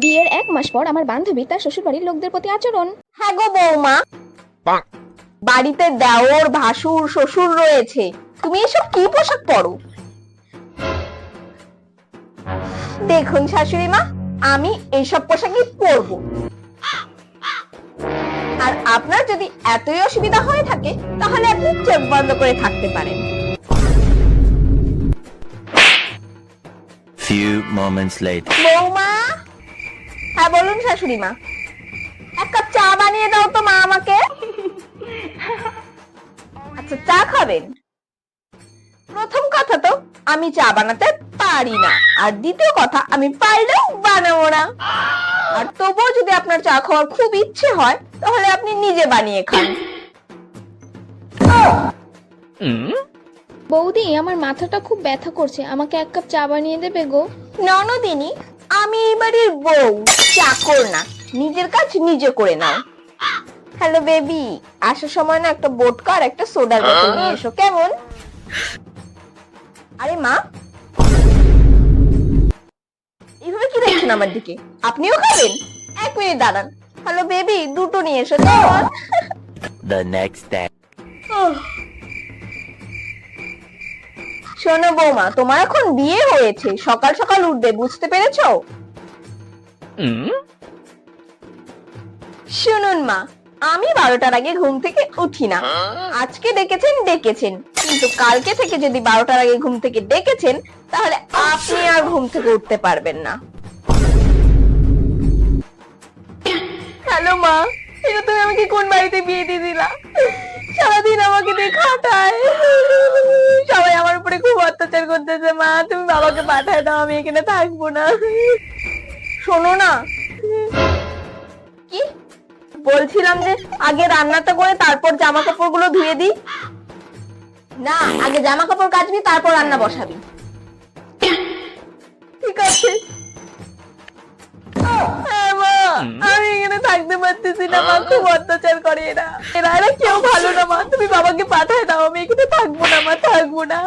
বিয়ের এক মাস পর আমার বান্ধবী তার শ্বশুরবাড়ির লোকদের প্রতি আচরণ। হ্যাঁ গো বৌমা। বাড়িতে দেওর ভাসুর শ্বশুর রয়েছে। তুমি এসব কি পোশাক পরো? দেখুন শাশুড়ি মা আমি এইসব পোশাকই পরবো। আর আপনার যদি এতই অসুবিধা হয়ে থাকে তাহলে আপনি চোখ বন্ধ করে থাকতে পারেন। Few moments later. বৌমা হ্যাঁ বলুন শাশুড়ি মা। এক কাপ চা বানিয়ে দাও তো মা আমাকে। আচ্ছা চা খাবেন? প্রথম কথা তো আমি চা বানাতে পারি না। আর দ্বিতীয় কথা আমি পারলেও বানাবো না। আর তবুও যদি আপনার চা খাওয়ার খুব ইচ্ছে হয় তাহলে আপনি নিজে বানিয়ে খান। বৌদি আমার মাথাটা খুব ব্যথা করছে। আমাকে এক কাপ চা বানিয়ে দেবে গো। ননদিনী আমি এই বাড়ির বউ। চাকর না। নিজের কাজ নিজে করে নাও। হ্যালো বেবি আসার সময় না একটা বোটকা আর একটা সোডার বোতল নিয়ে এসো, কেমন? আরে মা। এইভাবে কি দেখছেন আমার দিকে? আপনিও খাবেন? এক মিনিট দাঁড়ান। হ্যালো বেবি দুটো নিয়ে এসো, কেমন? Next day. শোনো বৌমা তোমার এখন বিয়ে হয়েছে। সকাল সকাল উঠবে বুঝতে পেরেছ? শুনুন মা আমি বারোটার আগে ঘুম থেকে উঠি না। আজকে ডেকেছেন ডেকেছেন। কিন্তু কালকে থেকে যদি বারোটার আগে ঘুম থেকে ডেকেছেন তাহলে আপনি আর ঘুম থেকে উঠতে পারবেন না। হ্যালো মা এটা তুমি আমাকে কোন বাড়িতে বিয়ে দিয়ে দিলা? সারাদিন আমাকে দিয়ে খাটায় অত্যাচার করতেছে মা। তুমি বাবাকে পাঠায় দাও আমি এখানে থাকব না। শোনো না। কি? বলছিলাম যে আগে রান্নাটা করে তারপর জামা কাপড়গুলো ধুয়ে দিই। না আগে জামা কাপড় কাচবি তারপর রান্না বসাবি। ঠিক আছে। হ্যাঁ, আমি এখানে থাকতে পারতেছি না মা। খুব অত্যাচার করে এরা এরা কেউ ভালো না মা। তুমি বাবাকে পাঠায় দাও আমি এখানে থাকব না মা থাকব না।